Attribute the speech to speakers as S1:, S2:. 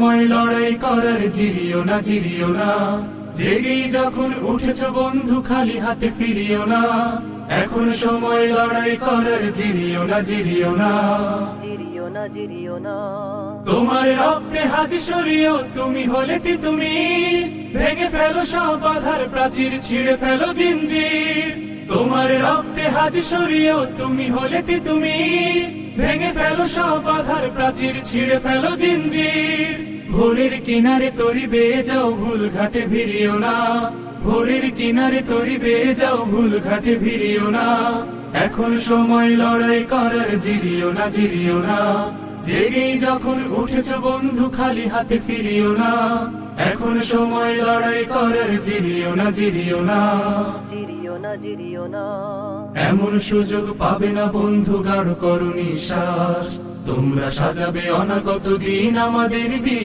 S1: সময় লড়াই করার জিরিও না জিরিও না। জেগেই যখন উঠেছ বন্ধু খালি হাতে ফিরিও না। এখন সময় লড়াই করার জিরিও না জিরিও না।
S2: জিরিও না জিরিও না।
S1: তোমার রক্তে হাজি সরিও তুমি হলে তি তুমি। ভেঙে ফেলো সব বাধার প্রাচীর ছিঁড়ে ফেলো জিঞ্জির তোমার রক্তে হাজি সরিও তুমি হলে তি তুমি। ভেঙে ফেলো সব বাধার প্রাচীর ছিঁড়ে ফেলো জিঞ্জির ভোরের কিনারে তরি বেয়ে যাও, ভুল ঘাটে ভিড়িও না। ভোরের কিনারে তরি বেয়ে যাও, ভুল ঘাটে ভিড়িও না। এখন সময় লড়াই করার জিরিও না জিরিও না। জেগেই যখন উঠেছ বন্ধু, খালি হাতে ফিরিও না। এখন সময় লড়াই করার জিরিও না জিরিও না।
S2: না, জিরিও না।
S1: এমন সুযোগ পাবে না বন্ধু গাঢ় করো নিঃশ্বাস। তোমরা সাজাবে অনাগত দিন আমাদের